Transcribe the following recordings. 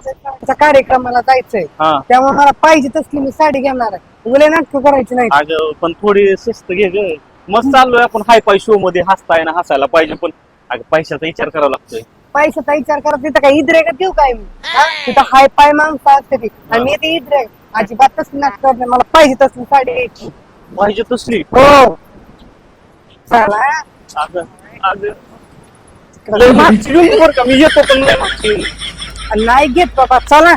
त्या कार्यक्रमाला जायचंय. हा. त्यामुळे मला पाहिजे तसली मी साडी घेणार आहे. नाटक करायची नाही. अगं पण थोडी स्वस्त घे ग. मस्त चाललोय आपण हाय पाय शो मध्ये. हसताय ना हसायला पाहिजे पण. अगं पैशाचा विचार करावा लागतोय. पैशाचा विचार करत तिथं काय इद्रे का देऊ काय मी? हा? तिथं हाय पाय माणसं असते ती. आणि मी ते इद्रे अजिबात तसली नाटक करत नाही. मला पाहिजे तसली साडी घ्यायची. पाहिजे तसली? हो. चला. अगं अगं. लय मागची घेऊन ये बरं का? मी येतो पण लय मागची. नाही घेत बाबा चला.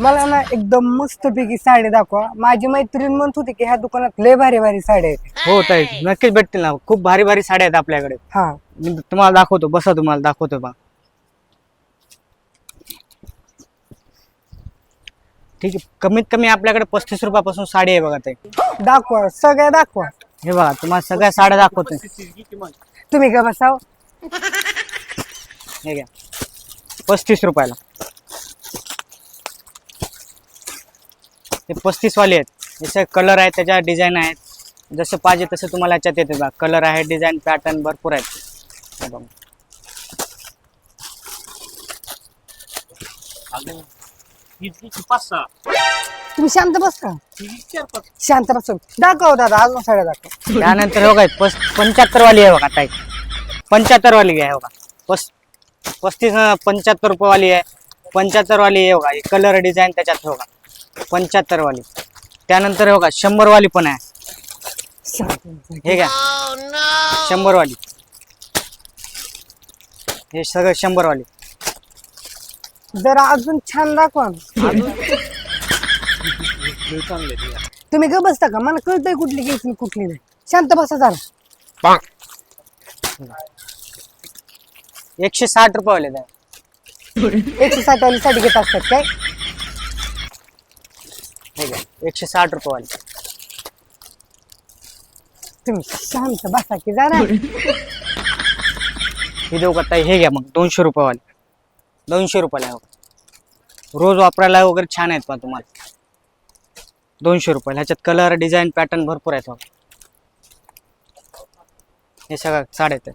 मला ना एकदम मस्त पैकी साडी दाखवा. माझी मैत्रीण म्हणत होती की ह्या दुकानात लय भारी भारी साड्या आहेत. हो ताई. नक्कीच भेटतील ना. खूप भारी भारी साड्या आहेत आपल्याकडे. हा. मी तुम्हाला दाखवतो. बसा तुम्हाला दाखवतो बा. ठीक आहे. कमीत कमी आपल्याकडे पस्तीस रुपयापासून साडी आहे बघा ताई दाखवा सगळ्या दाखवा. हे बघा तुम्हाला सगळ्या साड्या दाखवतो तुम्ही का बसाव? हे घ्या. पस्तीस रुपयाला. हे पस्तीस वाले आहेत. याचे कलर आहेत त्याच्या डिझाईन आहेत. जसं पाहिजे तसं तुम्हाला याच्यात येते बघा. कलर आहे डिझाईन पॅटर्न भरपूर आहेत. हे बघा. ही की पाच सहा. तुम्ही शांत बस का? ही चार पाच. शांत बस. दाखव दादा अजून साड्या दाखव. त्यानंतर हे बघा पस पंच्याहत्तर वाली आहे बघा ताई. पंच्याहत्तर वाली आहे बघा. पस पस्तीस पंच्याहत्तर रुपये वाली आहे. पंच्याहत्तर वाली आहे बघा कलर डिझाईन त्याच्यात हे बघा. पंच्याहत्तर वाली त्यानंतर हे बघा शंभर वाली पण आहे. हे घ्या. शंभर वाली हे सगळं शंभर वाली जरा अजून छान दाखवा चांगले. तुम्ही ग बसता का? मला कळतंय कुठली घ्यायची कुठली नाही. शांत बसा जरा. एकशे साठ रुपये एकशे साठ वाली साडी घेत असतात काय? हे घ्या एकशे साठ रुपये वाली तुम्ही शांत बसा की जरा. हे देऊ का ताई? हे घ्या मग दोनशे रुपये वाली दोनशे रुपयाला आहे रोज वापरायला वगैरे छान आहेत पण तुम्हाला. दोनशे रुपयाला ह्याच्यात कलर डिझाईन पॅटर्न भरपूर आहेत हे सगळं साड्या आहेत.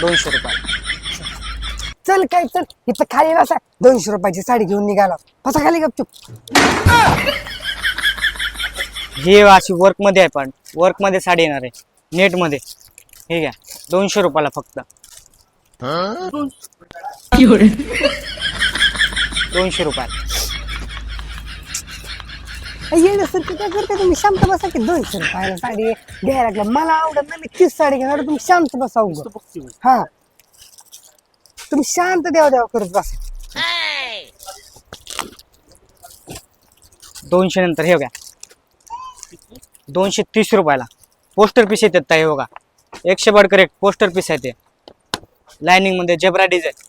दोनशे रुपये. चल काय चल. इथं खाली बसा. दोनशे रुपयाची साडी घेऊन निघाला. बसा खाली गपचूप. हे अशी वर्कमध्ये आहे पण वर्कमध्ये साडी येणार आहे. नेटमध्ये. हे घ्या. दोनशे रुपयाला फक्त. दोनशे रुपयाला. येणं सर काय करते तुम्ही? शांत बसा की दोनशे रुपयाला साडी घ्यायला लागला मला आवडत नाही मी तीच साडी घेणार. तुम्ही शांत बसा उगं. हा. तुम्ही शांत देवा देवा करत बसा. दोनशे नंतर हे बघा दोनशे तीस रुपयाला. पोस्टर पीस येतात ताई हे बघा. एकशे बडकर एक पोस्टर पीस आहे ते. लाइनिंगमध्ये जेब्रा डिझाईन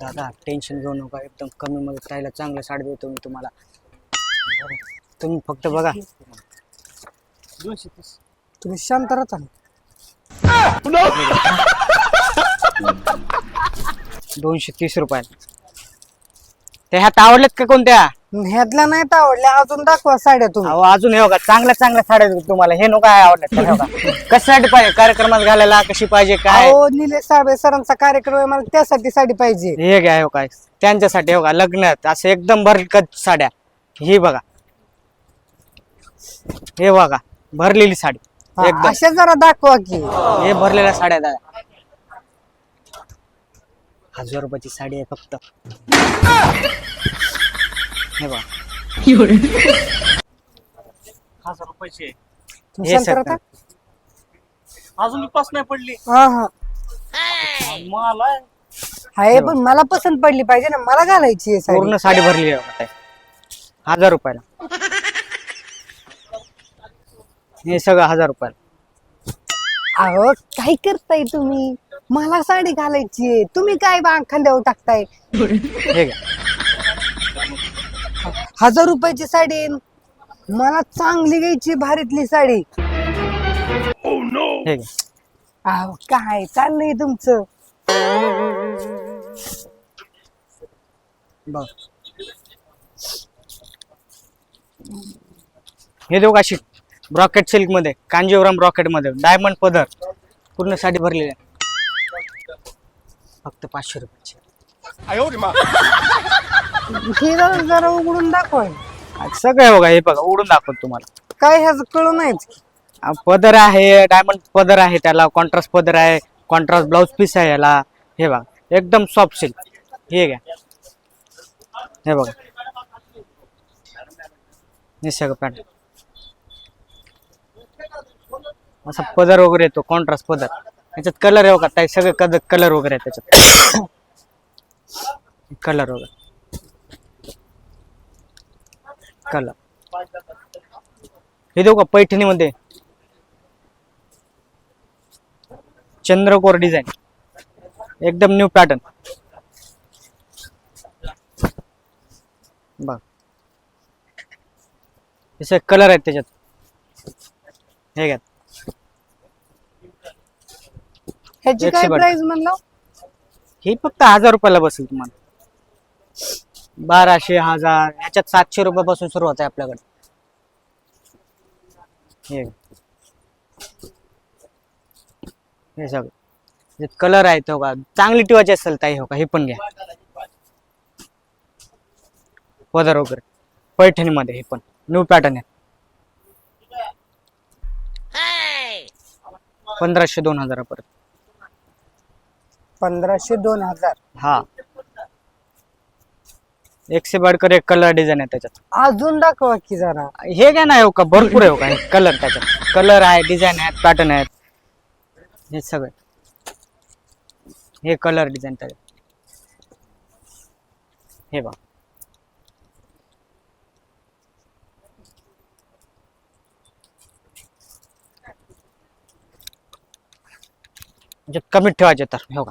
दादा टेन्शन घेऊ नका एकदम कमी मध्ये ताईला चांगलं साडी देतो मी तुम्हाला. तुम्ही फक्त बघा. दोनशे तीस तुम्ही शांत राहता दोनशे तीस रुपयाला. ह्यात आवडलेत का कोणत्या? ह्यातल्या नाही तर आवडल्या अजून दाखवा साड्या तुम्ही. अहो अजून हे बघा चांगल्या चांगल्या साड्या तुम्हाला. हे नको काय आवडत हे बघा. कशासाठी पाहिजे? कार्यक्रमात घालायला कशी पाहिजे? काय? अहो निलेश साबळे सरांचा कार्यक्रम आहे मला त्यासाठी साडी पाहिजे. हे घ्या हो काय त्यांच्यासाठी हो का लग्नात असं एकदम भरकत साड्या. ही बघा. हे बघा. भरलेली साडी. हा, एकदम. अशा जरा दाखवा की. हे भरलेल्या साड्या दादा. हजार रुपयाची साडी आहे फक्त. हे बघा. हजार रुपयाचे. तुम्ही हे अजून पास नाही पडली. हा हा. मला आहे. पण मला पसंत पडली पाहिजे ना. मला घालायची आहे साडी. पूर्ण साडी भरलेली आहे बघा ताई. हजार रुपयाला. हे सगळं हजार रुपयाला. अहो काय करताय तुम्ही? मला साडी घालायची तुम्ही काय बा खांद्यावर टाकताय? हे घ्या. हजार रुपयाची साडी. आहे. मला चांगली घ्यायची भारीतली साडी. हे घ्या. अहो काय चाललंय तुमचं? बघ. हे देऊ काशी ब्रॉकेट सिल्कमध्ये कांजीवरम ब्रॉकेटमध्ये डायमंड पदर. पूर्ण साडी भरलेली आहे. फक्त पाचशे रुपयाची. हे जरा जरा उघडून दाखवाय. आज सगळं बघा हे बघा उडून दाखवतो तुम्हाला. काय ह्याच कळू नाहीच पदर आहे डायमंड पदर आहे त्याला कॉन्ट्रास्ट पदर आहे कॉन्ट्रास्ट ब्लाउज पीस आहे याला. हे बघा एकदम सॉफ्ट सिल्क हे घ्या. हे बघा. हे सगळं पॅन्ट असा पदर वगैरे येतो कॉन्ट्रास्ट पदर. याच्यात कलर आहे बघा ताई सगळे कलर कलर वगैरे आहे त्याच्यात. कलर वगैरे. कलर हे देऊ का पैठणीमध्ये? चंद्रकोर डिझाईन एकदम न्यू पॅटर्न बघ. कलर आहेत त्याच्यात. हे घ्या. ह्याची काय. प्राइस म्हणलं? हे फक्त हजार रुपयाला बसेल तुम्हाला. बाराशे हजार ह्याच्यात सातशे रुपयापासून सुरुवात आहे आपल्याकडे. हे. हे सगळं. कलर आहेत हो का चांगली टिवायची असेल ताई हो का? हे पण घ्या. पदर वगैरे. पैठणीमध्ये हे पण. न्यू पॅटर्न आहे. पंधराशे दोन हजारापर्यंत. पंधराशे दोन हजार. हा. एकशे बाडकर एक कलर डिझाईन आहे त्याच्यात. अजून दाखवा की जरा. हे काय नाही हो का? भरपूर आहे हो का? कलर त्याच्यात. कलर आहे डिझाईन आहेत पॅटर्न आहेत. हे सगळे. हे कलर डिझाईन त्याच्यात. हे बघ. म्हणजे कमीत ठेवायचे तर हो का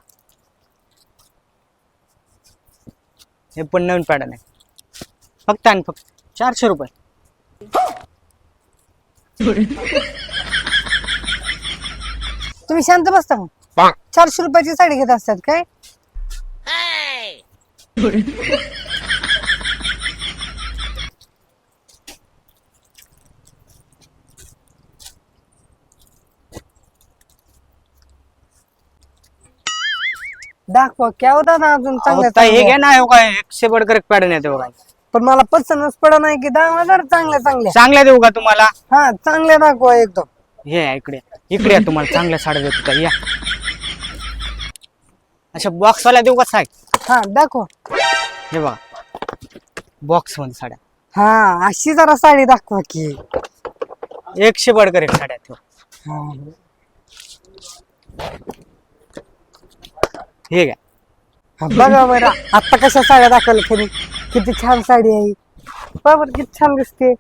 हे पण नवीन पॅटर्न आहे. फक्त आणि फक्त चारशे रुपये. तुम्ही शांत बसता चारशे रुपयाची साडी घेत असतात काय? दाखवा क्या होता ना अजून चांगल्या आता हे ना हो काय एकशे बडकर एक पॅटर्न येते बघा. पण मला पसंतच पडत नाही की दाखवा जरा चांगल्या चांगल्या. चांगल्या देऊ का तुम्हाला? हा चांगल्या दाखवा एकदम. हे इकडे इकडे या तुम्हाला चांगल्या साड्या देतो का या. अशा बॉक्स वाल्या देऊ का साय हा दाखवा. हे बघा बॉक्समध्ये साड्या. हा अशी जरा साडी दाखवा की. एकशे बडकर एक साड्या आहेत हो. हा. हे घ्या. हा, बघा बरं. आता कशा साड्या दाखवल्या त्यांनी? किती छान साडी आहे बरोबर किती छान दिसते.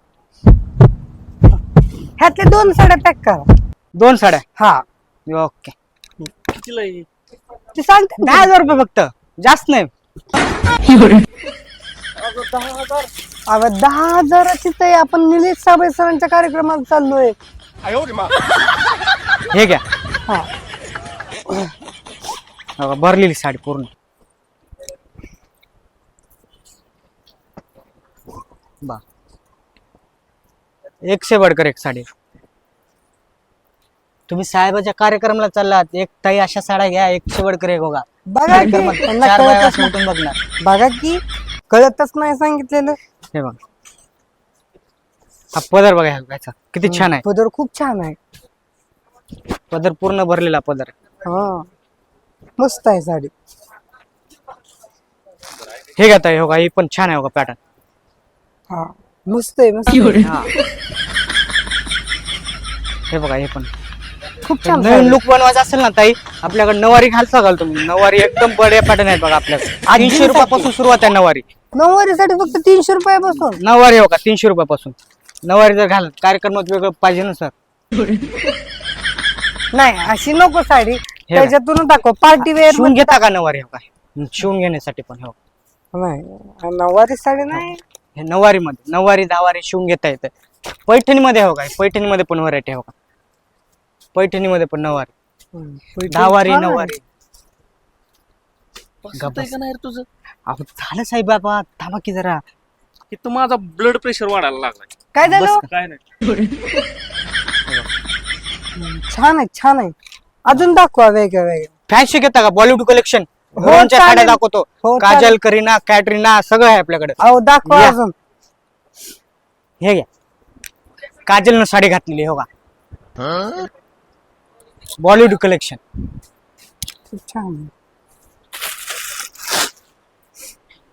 ह्यातले दोन साड्या पॅक करा. दोन साड्या? हा. ओके. कितीला आहे? ते सांगते. दहा हजार रुपये फक्त. जास्त नाही. अगं दहा हजाराची तर आपण निलेश साबळे सरांच्या कार्यक्रमाला चाललोय. हे घ्या. हा. बघा, भरलेली साडी पूर्ण. बा. एकशे बडकर एक साडी. तुम्ही साहेबाच्या कार्यक्रमाला चाललात एक ताई अशा साड्या घ्या एकशे बडकर एक बघा. बघा की, कार्यक्रमात त्यांना चार बाया कळतच उठून बघणार. बघा की कळतच नाही सांगितलेलं. हे बघा. हा पदर बघा ह्या ह्याचा. किती छान आहे. पदर खूप छान आहे. पदर पूर्ण भरलेला पदर. हा. मस्त आहे साडी. हे घ्या ताई हो का ही पण छान आहे हो का पॅटर्न. हा मस्त आहे मस्त आहे. हा. हे बघा हे पण. खूप छान नवीन साडी. लुक बनवायचा असेल ना ताई आपल्याकडे नवारी घालता घाल तुम्ही नवारी एकदम बढिया पॅटर्न आहेत बघा आपल्याकडे. तीनशे रुपयापासून सुरुवात आहे नवारी नऊवारी. साडी फक्त तीनशे रुपयापासून? नवारी हो का तीनशे रुपयापासून. नवारी जर घाल कार्यक्रमात वेगळं पाहिजे ना सर? नाही अशी नको साडी. बघा. त्याच्यातून दाखव. पार्टी वेअर शिवून घेता का नवारी हो का शिवून घेण्यासाठी पण हो नाही. नऊवारी साडी नाही. हे नवारी मध्ये नवारी दहावारी शिवून घेता येतं. पैठणीमध्ये हो का पैठणीमध्ये पण व्हरायटी हो का पैठणीमध्ये पण नवारी दहावारी छान आहे. नऊवारी पसंत आहे का नाही रे तुझं? अहो झालं साहेब बाबा थांबा की जरा. की तू माझा ब्लड प्रेशर वाढायला लागलाय. काय झालं. काय नाही. छान आहे छान आहे. अजून दाखवा वेगळं वेगळं. फॅन्सी घेता का? बॉलिवूड कलेक्शन हो, साड्या चालेल. दाखवतो. हो, काजल चालेल. करीना कॅटरीना सगळं आहे आपल्याकडे. अहो दाखवा या. अजून. हे घ्या. काजलनं साडी घातलेली आहे, हो का? बॉलिवूड कलेक्शन खूप छान आहे.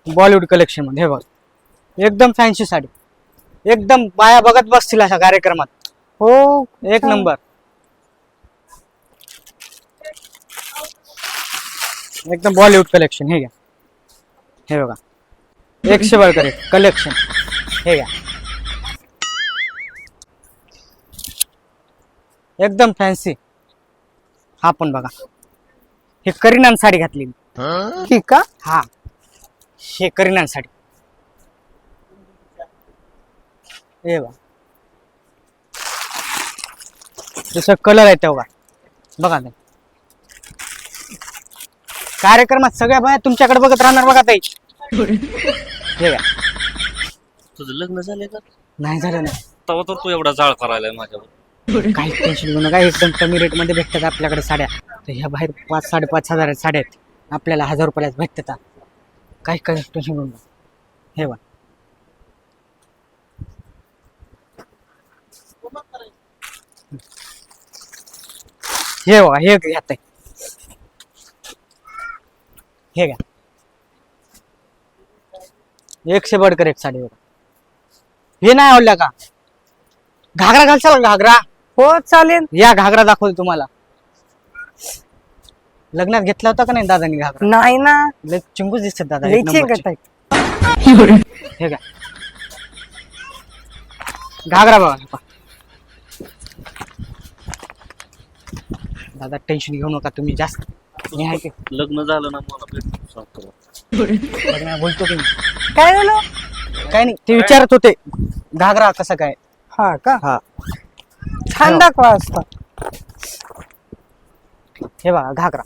बॉलिवूड कलेक्शनमध्ये हे बघ. एकदम फॅन्सी साडी. एकदम बाया बघत बसतील अशा कार्यक्रमात. हो एक. नंबर. एकदम बॉलिवूड कलेक्शन हे घ्या. हे बघा. एकशे बळकर कलेक्शन हे घ्या. एकदम फॅन्सी हा पण बघा. हे करीनान साडी घातली ठीक का? हा. हे करीनान साडी. हे बघा. जसं कलर आहे तेव्हा. बघा ते कार्यक्रमात सगळ्या बाया तुमच्याकडे बघत राहणार बघा ताई. हे. तुझं लग्न झालंय का? नाही झालं नाही. तेव्हा तर तू एवढा जाळ करायलाय माझ्यावर. काही टेन्शन घेऊ नका. एकदम कमी रेटमध्ये भेटतात आपल्याकडे साड्या. तर ह्या बाहेर पाच साडेपाच हजार साड्या आहेत. आपल्याला हजार रुपयालाच भेटतात. काही काही टेन्शन घेऊ नका. हे बघा. हे बघा हे घ्या ताई. हे घ्या. एकशे बडकर एक साडी बघा. हे नाही आवडल्या का? घागरा घालशाल घागरा? हो चालेल. या घागरा दाखवतो तुम्हाला. लग्नात घेतला होता का नाही दादानी घागरा? नाही ना. लय चिंगूच दिसतात दादा एक नंबरचे. हे का घागरा बघा. हे पहा. दादा टेन्शन घेऊ नका तुम्ही जास्त. आहे लग्न झालं ना मला बोलतो की. काय झालं? काय नाही ते विचारत होते. घागरा कसा काय? हा का? हा. छान. दाखवा असता. हे बघा घागरा.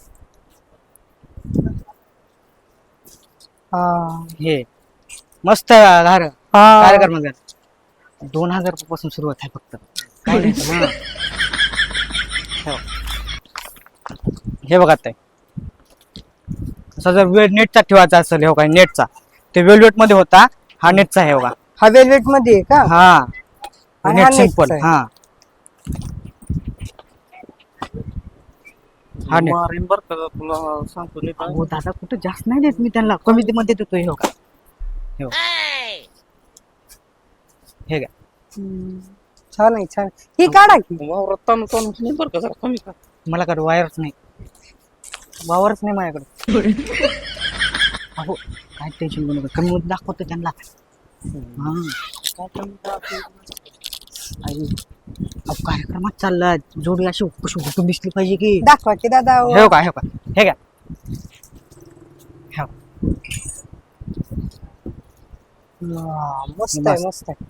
हा. हे. मस्त आहे घागरा हा. कार्यक्रमात दोन हजार रुपयापासून सुरुवात आहे फक्त. काय नाही हा. हे बघा. हे बघा ताई. असा जर वेळ नेटचा ठेवायचा असेल हो काय नेटचा ते वेलवेटमध्ये होता हा नेटचा आहे बघा हा वेलवेटमध्ये आहे का? हा. आणि नेट हा सिंपल नेटचा आहे. हा. हा नेट मारीन बर का तुला सांगतो नाही का? हो दादा कुठं जास्त नाही देत मी त्यांना. कमी मध्ये देतो हे बघा हे. बघा. हे घ्या. हम्म. छान आहे छान. ही काढा की. वावरात ताणू ताणू नाही बरं का जरा कमी का मला कडे वायरच नाही. वावरच नाही माझ्याकडे. अहो काय टेन्शन घेऊ नका. कमी मध्ये दाखवतो त्यांना. हा. कार्यक्रमात चाललाय. जोडी अशी कशी उठून दिसली पाहिजे की. दाखवा की दादा हे. का हे का? हे हे बघा. वा, मस्त मस्त. आहे मस्त. आहे.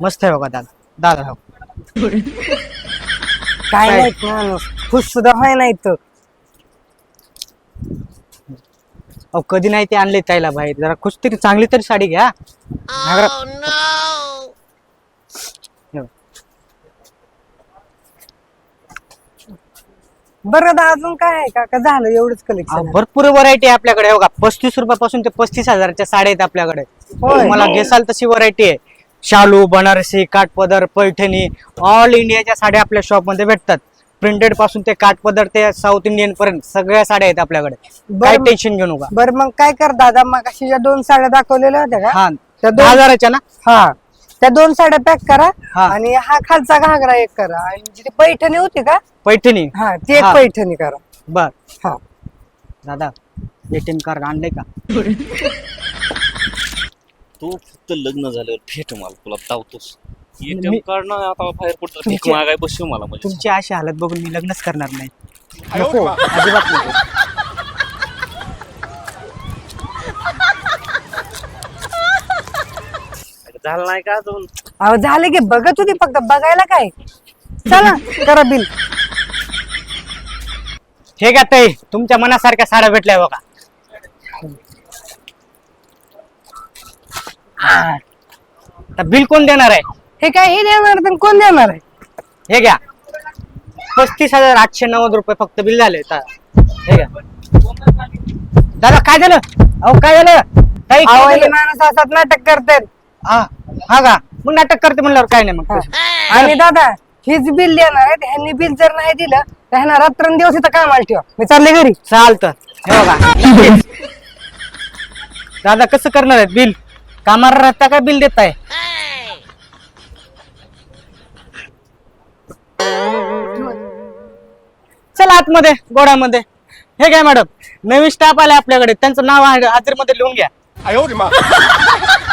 मस्त आहे बघा दादा. दादा हो. काय? नाही खुश सुद्धा व्हाय नाही तर अहो कधी नाही ते आणले त्याला बाहेर. जरा खुश तरी चांगली तरी साडी घ्या. घागरा हे बघा. बरं दादा अजून काय आहे? का का झालं एवढंच अहो, कलेक्शन भरपूर व्हरायटी आहे आपल्याकडे. बघा पस्तीस रुपयापासून ते पस्तीस हजाराच्या साड्या आहेत आपल्याकडे. होय. तुम्हाला घेसाल तशी व्हरायटी आहे. शालू बनारसी काठपदर पैठणी ऑल इंडियाच्या साड्या आपल्या शॉपमध्ये भेटतात. प्रिंटेडपासून ते काठपदर ते साऊथ इंडियन पर्यंत सगळ्या साड्या आहेत आपल्याकडे. काय बरं. टेन्शन घेऊ नका. बरं मग काय कर दादा मग अशी ज्या दोन साड्या दाखवलेल्या होत्या का? हा त्या दहा दोन हजाराच्या ना? हा. त्या दोन साड्या पॅक करा हा. आणि हा खालचा घागरा एक करा. आणि जी पैठणी होती का? पैठणी. हा ती एक हा. पैठणी करा. बर. हा. दादा एटीएम कार्ड आणलंय का? तू फक्त लग्न झाल्यावर भेट मला तुला धावतोस मी- एटीएम कार्ड ना आता बाहेर कुठं भीक तुमची- मागाय बसू मला म्हणजे. तुमची अशी हालत बघून मी लग्नच करणार नाही. नको अजिबात नको. झालं नाही का अजून? अहो झाले की बघत होती फक्त बघायला काय? चला करा बिल. ठीक आहे ताई तुमच्या मनासारख्या साड्या भेटल्या बघा. हा. आता बिल कोण देणार आहे? हे काय हे देणार तर कोण देणार आहे? हे घ्या. पस्तीस हजार आठशे नव्वद रुपये फक्त बिल झाले ता- हे घ्या. दादा काय झालं? अहो काय झालं? ताई काय अहो हे झालं? माणूस असतात नाटक करतात हा हा का? मग नाटक करते म्हणल्यावर काय नाही. मग? आणि दादा हेच बिल देणार आहे ह्यांनी बिल जर नाही दिलं तर ह्यांना रात्रंदिवस इथं कामाला ठेवा. मी चालले घरी. चालतं. हे बघा. दादा कसं करणार आहेत बिल? कामाला राहता काय बिल देताय? चला आतमध्ये गोड्यामध्ये हे काय मॅडम. नवीन स्टाफ आले आपल्याकडे. त्यांचं नाव हाजरीमध्ये लिहून घ्या.